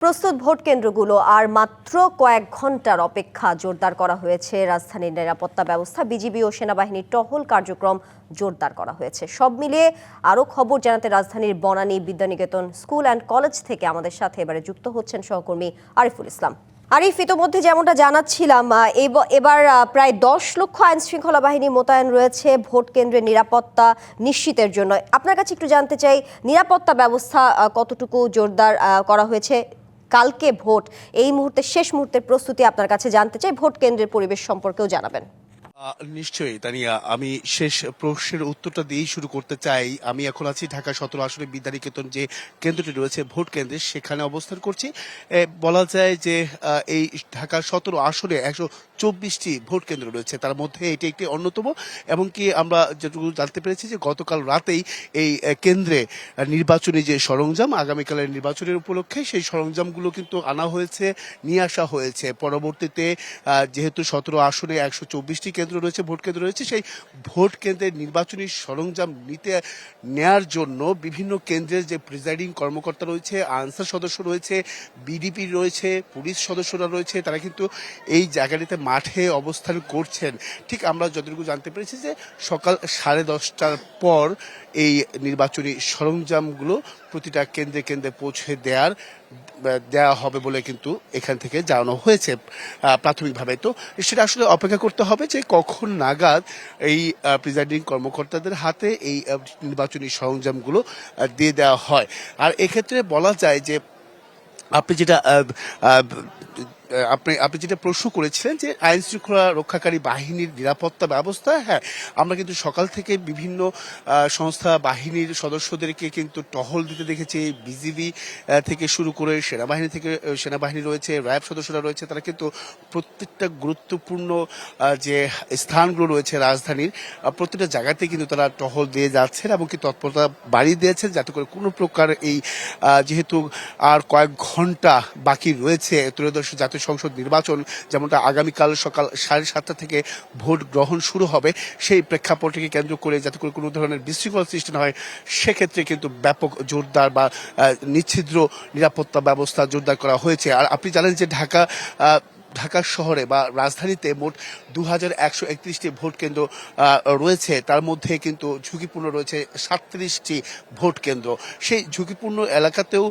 প্রস্তুত ভোট কেন্দ্রগুলো আর মাত্র কয়েক ঘণ্টার অপেক্ষা জোরদার করা হয়েছে। রাজধানীর নিরাপত্তা ব্যবস্থা, বিজিবি ও সেনাবাহিনীর টহল কার্যক্রম জোরদার করা হয়েছে। সব মিলিয়ে আরও খবর জানাতে রাজধানীর Banani Bidyaniketan school and college থেকে আমাদের সাথে এবারে যুক্ত হচ্ছেন সহকর্মী আরিফুল ইসলাম। আরিফ, ইতোমধ্যে যেমনটা জানাচ্ছিলাম এব- এবার প্রায় দশ লক্ষ আইন শৃঙ্খলা বাহিনী মোতায়েন রয়েছে ভোট কেন্দ্রের নিরাপত্তা নিশ্চিতের জন্য। আপনার কাছে একটু জানতে চাই, নিরাপত্তা ব্যবস্থা কতটুকু জোরদার করা হয়েছে? কালকে ভোট। এই মুহূর্তে শেষ মুহূর্তের প্রস্তুতি আপনার কাছে জানতে চাই। ভোট কেন্দ্রের পরিবেশ সম্পর্কেও জানাবেন। নিশ্চয়ই, তানিয়া। আমি শেষ প্রশ্নের উত্তরটা দিয়েই শুরু করতে চাই। আমি এখন আছি ঢাকা সতেরো আসনে বিদ্যানিকেতন যে কেন্দ্রটি রয়েছে ভোট কেন্দ্রে, সেখানে অবস্থান করছি। বলা যায় যে এই ঢাকা সতেরো আসনে একশো চব্বিশটি ভোট কেন্দ্র রয়েছে। তার মধ্যে এটি একটি অন্যতম। এবং কি আমরা যেটুকু জানতে পেরেছি যে, গতকাল রাতেই এই কেন্দ্রে নির্বাচনী যে সরঞ্জাম, আগামীকালের নির্বাচনের উপলক্ষে সেই সরঞ্জামগুলো কিন্তু আনা হয়েছে, নিয়ে আসা হয়েছে। পরবর্তীতে যেহেতু সতেরো আসনে একশো চব্বিশটি কেন্দ্র রয়েছে, ভোট কেন্দ্র রয়েছে, সেই ভোট কেন্দ্রের নির্বাচনী সরঞ্জাম নিতে নেয়ার জন্য বিভিন্ন কেন্দ্রের যে প্রিজাইডিং কর্মকর্তা রয়েছে, আনসার সদস্য রয়েছে বিডিপি রয়েছে, পুলিশ সদস্যরা রয়েছে, তারা কিন্তু এই জায়গাটিতে মাঠে অবস্থান করছেন। ঠিক আমরা যতটুকু জানতে পেরেছি যে সকাল সাড়ে দশটার পর এই নির্বাচনী সরঞ্জামগুলো প্রতিটা কেন্দ্রে কেন্দ্রে পৌঁছে দেওয়ার দেওয়া হবে বলে কিন্তু এখান থেকে জানানো হয়েছে প্রাথমিকভাবে। তো সেটা আসলে অপেক্ষা করতে হবে যে কখন নাগাদ এই প্রিজাইডিং কর্মকর্তাদের হাতে এই নির্বাচনী সরঞ্জামগুলো দিয়ে দেওয়া হয়? আর এক্ষেত্রে বলা যায় যে, আপনি যেটা আপনি আপনি যেটা প্রশ্ন করেছিলেন যে আইন শৃঙ্খলা রক্ষাকারী বাহিনীর নিরাপত্তা ব্যবস্থা হ্যাঁ আমরা কিন্তু সকাল থেকে বিভিন্ন সংস্থা, বাহিনীর সদস্যদেরকে কিন্তু টহল দিতে দেখেছি। বিজিবি থেকে শুরু করে সেনাবাহিনী থেকে সেনাবাহিনী রয়েছে, র্যাব সদস্যরা রয়েছে, তারা কিন্তু প্রত্যেকটা গুরুত্বপূর্ণ যে স্থানগুলো রয়েছে রাজধানীর প্রত্যেকটা জায়গাতে কিন্তু তারা টহল দিয়ে যাচ্ছেন এবং কি তৎপরতা বাড়িয়ে দিয়েছেন যাতে করে কোনো প্রকার এই যেহেতু আর কয়েক ঘণ্টা বাকি রয়েছে, ত্রয়োদশ জাতীয় সংসদ নির্বাচন, যেমনটা আগামীকাল সকাল সাড়ে সাতটা থেকে ভোট গ্রহণ শুরু হবে, সেই প্রেক্ষাপটকে কেন্দ্র করে যাতে করে কোনো ধরনের বিশৃঙ্খলা সৃষ্টি না হয়, সেক্ষেত্রে কিন্তু ব্যাপক জোরদার বা নিচ্ছিদ্র নিরাপত্তা ব্যবস্থা জোরদার করা হয়েছে। আর আপনি জানেন যে ঢাকা ঢাকা শহরে বা রাজধানীতে মোট দু হাজার একশো একত্রিশটি ভোট কেন্দ্র রয়েছে। তার মধ্যে কিন্তু ঝুঁকিপূর্ণ রয়েছে সাতত্রিশটি ভোট কেন্দ্র। সেই ঝুঁকিপূর্ণ এলাকাতেও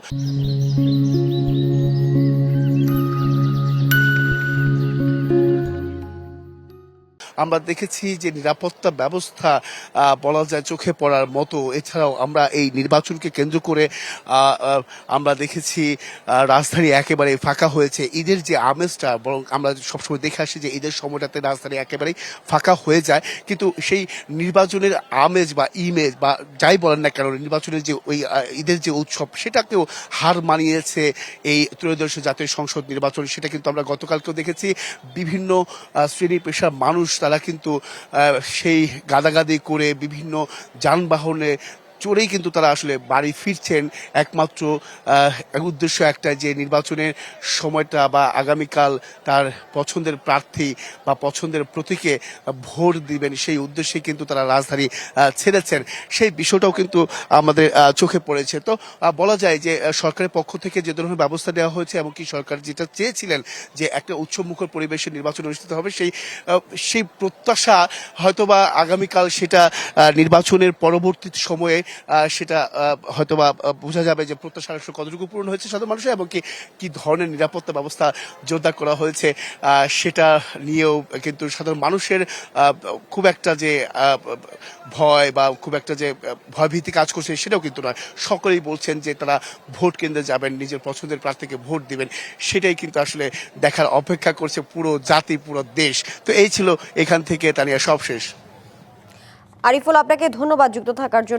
আমরা দেখেছি যে নিরাপত্তা ব্যবস্থা বলা যায় চোখে পড়ার মতো। এছাড়াও আমরা এই নির্বাচনকে কেন্দ্র করে আমরা দেখেছি রাজধানী একেবারে ফাঁকা হয়েছে। ঈদের যে আমেজটা, বরং আমরা সবসময় দেখে আসি যে ঈদের সময়টাতে রাজধানী একেবারেই ফাঁকা হয়ে যায়। কিন্তু সেই নির্বাচনের আমেজ বা ইমেজ বা যাই বলেন না কেন, নির্বাচনের যে ওই ঈদের যে উৎসব, সেটাকেও হার মানিয়েছে এই ত্রয়োদশ জাতীয় সংসদ নির্বাচন। সেটা কিন্তু আমরা গতকালকেও দেখেছি। বিভিন্ন শ্রেণি পেশার মানুষ কিন্তু সেই গাদাগাদি করে বিভিন্ন যানবাহনে চড়েই কিন্তু তারা আসলে বাড়ি ফিরছেন। একমাত্র এক উদ্দেশ্য একটা যে নির্বাচনের সময়টা বা আগামীকাল তার পছন্দের প্রার্থী বা পছন্দের প্রতীকে ভোট দিবেন সেই উদ্দেশ্যে কিন্তু তারা রাজধানী ছেড়েছেন। সেই বিষয়টাও কিন্তু আমাদের চোখে পড়েছে। তো বলা যায় যে সরকারের পক্ষ থেকে যে ধরনের ব্যবস্থা নেওয়া হয়েছে এমনকি সরকার যেটা চেয়েছিলেন যে একটা উৎসবমুখর পরিবেশে নির্বাচন অনুষ্ঠিত হবে, সেই সেই প্রত্যাশা হয়তোবা আগামীকাল সেটা নির্বাচনের পরবর্তী সময়ে সেটা আহ, হয়তোবা আহ, বোঝা যাবে যে প্রত্যাশা আসলে কতটুকু পূরণ হয়েছে সাধারণ মানুষের এবং কি কি ধরনের নিরাপত্তা ব্যবস্থা জোরদার করা হয়েছে সেটা নিয়েও কিন্তু সাধারণ মানুষের খুব একটা যে ভয় বা খুব একটা যে ভয়ভীতি কাজ করছে সেটাও কিন্তু নয়। সকলেই বলছেন যে তারা ভোট কেন্দ্রে যাবেন নিজের পছন্দের প্রার্থীকে ভোট দিবেন সেটাই কিন্তু আসলে দেখার অপেক্ষা করছে পুরো জাতি পুরো দেশ। তো এই ছিল এখান থেকে তানিয়া সব শেষ আরিফুল আপনাকে ধন্যবাদ যুক্ত থাকার জন্য।